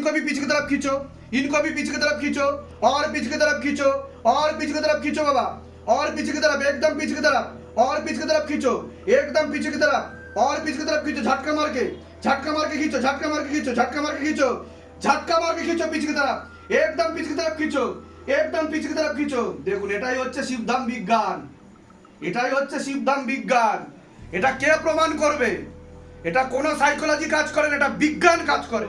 इनको भी पीछे की तरफ खींचो इनको भी पीछे की तरफ खींचो और पीछे की तरफ खींचो और पीछे की तरफ खींचो बाबा और पीछे की तरफ एकदम पीछे की तरफ और पीछे की तरफ खींचो एकदम पीछे की तरफ और पीछे की तरफ खींचो झटका मार के झटका मार के खींचो झटका मार के खींचो झटका मार के खींचो झटका मार के মার কে খিচো পিছকে তারা একদম পিছকে তারা খিচো একদম পিছকে তারা খিচো দেখুন এটাই হচ্ছে শিবধাম বিজ্ঞান এটাই হচ্ছে শিবধাম বিজ্ঞান এটা কে প্রমাণ করবে এটা কোনো সাইকোলজি কাজ করে না এটা বিজ্ঞান কাজ করে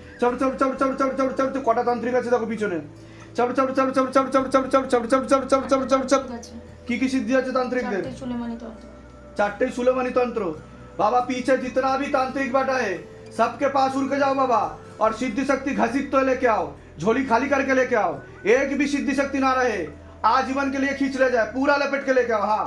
চপ চপ চপ চপ চপ চপ কটা তান্ত্রিক আছে দেখো পিছনে চপ চপ চপ চপ চপ চপ চপ চপ চপ চপ চপ চপ চপ চপ চপ কি কি সিদ্ধি আছে তান্ত্রিকদের চারটে সুলেমানি তন্ত্র चारटे सुलेमानी तंत्र बाबा पीछे जितना भी तांत्रिक बैठा है सबके पास उड़ के जाओ बाबा और सिद्धि शक्ति घसीट तो लेके आओ झोली खाली करके लेके आओ एक भी सिद्धि शक्ति ना रहे आजीवन के लिए खींच ले जाए पूरा लपेट के लेके आओ हाँ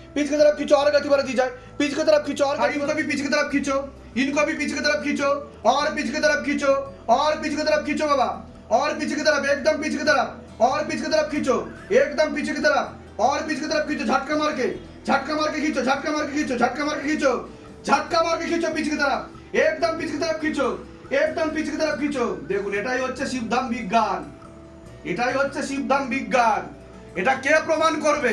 पीछे की तरफ खींचो और गति बढ़ा दीजिए पीछे की तरफ खींचो और इनको भी पीछे की तरफ खींचो इनको भी पीछे की तरफ खींचो और पीछे की तरफ खींचो और पीछे की तरफ खींचो बाबा और पीछे की तरफ एकदम पीछे की तरफ और पीछे की तरफ खींचो एकदम पीछे की तरफ और पीछे की तरफ खींचो झटका मार के झटका मार के खींचो झटका मार के खींचो झटका मार के खींचो झटका मार के खींचो पीछे की तरफ एकदम पीछे की तरफ खींचो একদম পিছকে तरफ खींचो দেখুন এটাই হচ্ছে শিবধাম বিজ্ঞান এটাই হচ্ছে শিবধাম বিজ্ঞান এটা কে প্রমাণ করবে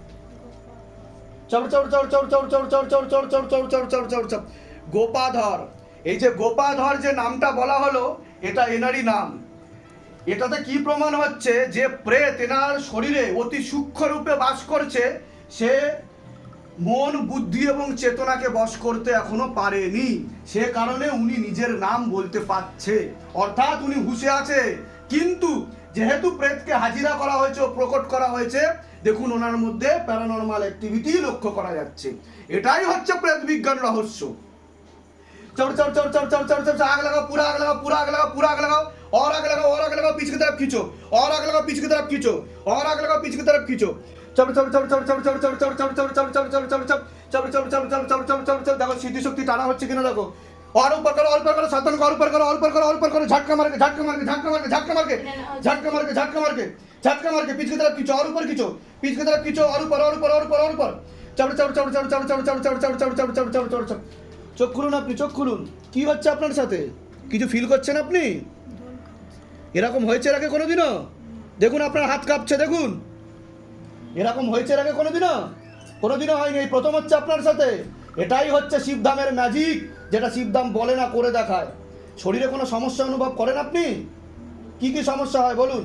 চলো চলো চলো চলো চলো চলো চলো চলো চলো চলো চলো চলো চলো চলো চলো গোপাধর এই যে গোপাধর যে নামটা বলা হলো এটা এনারই নাম এটাতে কি প্রমাণ হচ্ছে যে প্রেত এনার শরীরে অতি সূক্ষ্ম রূপে বাস করছে সে মন বুদ্ধি এবং চেতনাকে বশ করতে এখনও পারেনি সে কারণে উনি নিজের নাম বলতে পারছে অর্থাৎ উনি হুঁশে আছে কিন্তু যেহেতু প্রেতকে হাজিরা করা হয়েছে প্রকট করা হয়েছে দেখুন ওনার মধ্যে প্যারানর্মাল অ্যাক্টিভিটি লক্ষ্য করা যাচ্ছে এটাই হচ্ছে প্রেত বিজ্ঞান রহস্য चढ़ चढ़ चढ़ चढ़ चढ़ चढ़ चढ़ चढ़, आग लगाओ पूरा आग लगाओ पूरा आग लगाओ पूरा आग लगाओ और आग लगाओ और आग लगाओ पीछे की तरफ खींचो और आग लगाओ पीछे की तरफ खींचो और आग लगाओ पीछे की तरफ खींचो चढ़ चढ़ चढ़ चढ़ चढ़ चढ़ चढ़ चढ़ चढ़ चढ़ चढ़ चढ़ चढ़ चढ़ चढ़ चढ़ चढ़ चढ़ चढ़ चढ़ चढ़ चढ़ चढ़ দেখো সিদ্ধি শক্তি টানা হচ্ছে কিনা দেখো और ऊपर करो और ऊपर करो साधन को और ऊपर करो और ऊपर करो और ऊपर करो झटका मार के झटका मार के झटका मार के झटका मार के झटका मार के झटका मार के झटका मार के पीछे की तरफ खींचो और ऊपर खींचो पीछे की तरफ खींचो और ऊपर और ऊपर और ऊपर और ऊपर चढ़ चढ़ चढ़ चढ़ चढ़ चढ़ चढ़ चढ़ चढ़ चढ़ चढ़ चढ़ चढ़ चढ़ চোখ খুলুন আপনি চোখ খুলুন কি হচ্ছে আপনার সাথে কিছু ফিল করছেন আপনি এরকম হয়েছে এর আগে কোনোদিনও দেখুন আপনার হাত কাঁপছে দেখুন এরকম হয়েছে এর আগে কোনোদিনও কোনোদিনও হয়নি এই প্রথম হচ্ছে আপনার সাথে এটাই হচ্ছে শিবধামের ম্যাজিক যেটা শিবধাম বলে না করে দেখায় শরীরে কোনো সমস্যা অনুভব করেন আপনি কি কি সমস্যা হয় বলুন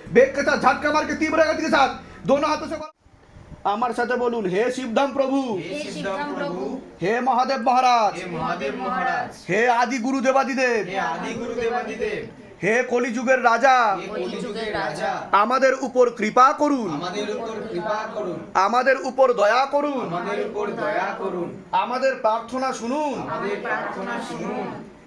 बेग के साथ झटका मार के तीव्र गति के साथ दोनों हाथों से আমার সাথে বলুন হে শিবধাম প্রভু হে সিদ্ধাম প্রভু হে মহাদেব মহারাজ হে মহাদেব মহারাজ হে আদি গুরু দেবাদিদেব হে আদি গুরু দেবাদিদেব হে কলিযুগের রাজা হে কলিযুগের রাজা আমাদের উপর কৃপা করুন আমাদের উপর কৃপা করুন আমাদের উপর দয়া করুন আমাদের উপর দয়া করুন আমাদের প্রার্থনা শুনুন আমাদের প্রার্থনা শুনুন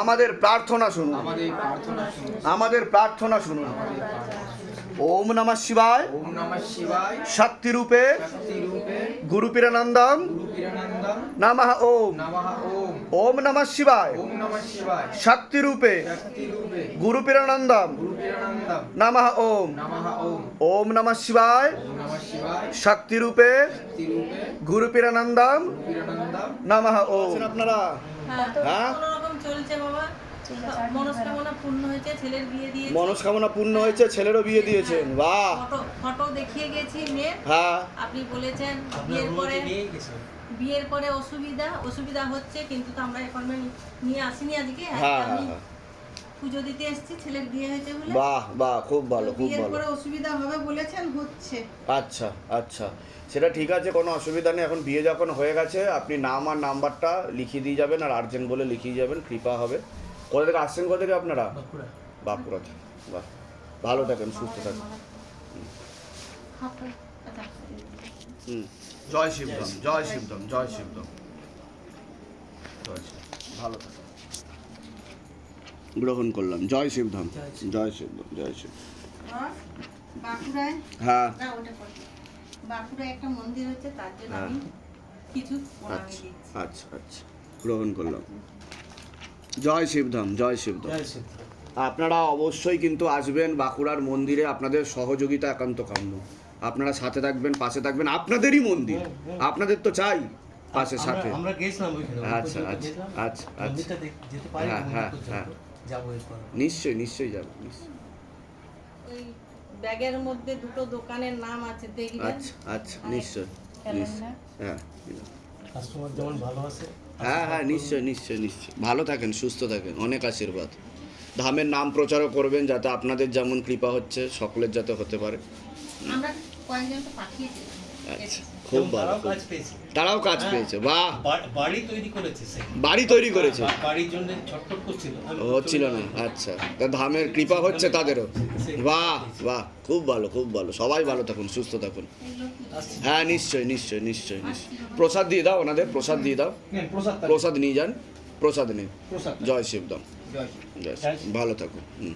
আমাদের প্রার্থনা শুনুন। আমাদের প্রার্থনা শুনুন। ওম নমঃ শিবায়। ওম নমঃ শিবায়। শক্তি রূপে শক্তি রূপে গুরু পীরানন্দম গুরু নমঃ ওম। নমঃ ওম। ওম নমঃ শিবায়। ওম নমঃ শিবায়। শক্তি রূপে শক্তি রূপে গুরু পীরানন্দম গুরু নমঃ ওম। নমঃ ওম। ওম নমঃ শিবায়। ওম নমঃ শিবায়। শক্তি রূপে শক্তি রূপে গুরু পীরানন্দম গুরু নমঃ ওম। আপনারা? হ্যাঁ। হ্যাঁ? মনস্কামনা পূর্ণ হয়েছে ছেলের বিয়ে দিয়েছি। মনস্কামনা পূর্ণ হয়েছে ছেলেরও বিয়ে দিয়েছেন বাহ। ফটো ফটো দেখিয়ে গেছি হ্যাঁ। আপনি বলেছেন বিয়ের পরে বিয়ের পরে অসুবিধা অসুবিধা হচ্ছে কিন্তু তো আমরা অ্যাপয়েন্টমেন্ট নিয়ে আসিনি আজকে। হ্যাঁ আমি হ্যাঁ। পুজো দিতে এসেছি ছেলের বিয়ে হয়েছে বলে। বাহ বাহ খুব ভালো খুব বিয়ের ভালো। পরে অসুবিধা হবে বলেছেন হচ্ছে। আচ্ছা আচ্ছা। সেটা ঠিক আছে কোনো অসুবিধা নেই। এখন বিয়ে যখন হয়ে গেছে আপনি নাম আর নাম্বারটা লিখিয়ে দিয়ে যাবেন আর আর্জেন্ট বলে লিখিয়ে যাবেন কৃপা হবে। কোথা থেকে আসছেন কোথা থেকে আপনারা? বাঁকুড়া। থেকে বাহ। ভালো থাকেন সুস্থ থাকেন। হুম। জয় শিবদম জয় শিবদম জয় শিবদম জয় শিব ভালো থাকেন। গ্রহণ করলাম। জয় শিবধাম জয় শিবধাম জয় শিব হ্যাঁ। না ওটা করো। বাঁকুড়ায় একটা মন্দির হচ্ছে তার জন্য হ্যাঁ। আমি কিছু আচ্ছা আচ্ছা আচ্ছা। গ্রহণ করলাম। জয় শিবধাম জয় শিবধাম আপনারা অবশ্যই কিন্তু আসবেন বাঁকুড়ার মন্দিরে আপনাদের সহযোগিতা একান্ত কাম্য। আপনারা সাথে থাকবেন পাশে থাকবেন আপনাদেরই মন্দির। আপনাদের তো চাই পাশে সাথে। আমরা গেছিলাম ওইখানে আচ্ছা, আচ্ছা, আচ্ছা, আচ্ছা। যেতে পারি হ্যাঁ, হ্যাঁ, হ্যাঁ। যাব এরপর। নিশ্চয়ই নিশ্চয়ই যাব নিশ্চয়ই। ওই ব্যাগের মধ্যে দুটো দোকানের নাম আছে দেখবেন? আচ্ছা আচ্ছা নিশ্চয় নিশ্চয় হ্যাঁ কাস্টমার যেমন ভালো আছে হ্যাঁ হ্যাঁ নিশ্চয় নিশ্চয় নিশ্চয় ভালো থাকেন সুস্থ থাকেন অনেক আশীর্বাদ। ধামের নাম প্রচারও করবেন যাতে আপনাদের যেমন কৃপা হচ্ছে সকলের যাতে হতে পারে। আমরা কয়েকজনকে পাঠিয়েছি। আচ্ছা খুব ভালো তারাও কাজ পেয়েছে। হ্যাঁ। পেয়েছে বাহ। বাড়ি তৈরি করেছে বাড়ি তৈরি করেছে? বাড়ির জন্য ছটফট করছিল। হচ্ছিল না আচ্ছা। তা ধামের কৃপা হচ্ছে তাদেরও? বাহ বাহ খুব ভালো খুব ভালো। সবাই ভালো থাকুন সুস্থ থাকুন। হ্যাঁ নিশ্চয়ই নিশ্চয়ই নিশ্চয়ই নিশ্চয়ই। প্রসাদ দিয়ে দাও ওনাদের প্রসাদ দিয়ে দাও। প্রসাদ প্রসাদ নিয়ে যান প্রসাদ নিন। জয় শিবদম। জয় ভালো থাকুন হুম।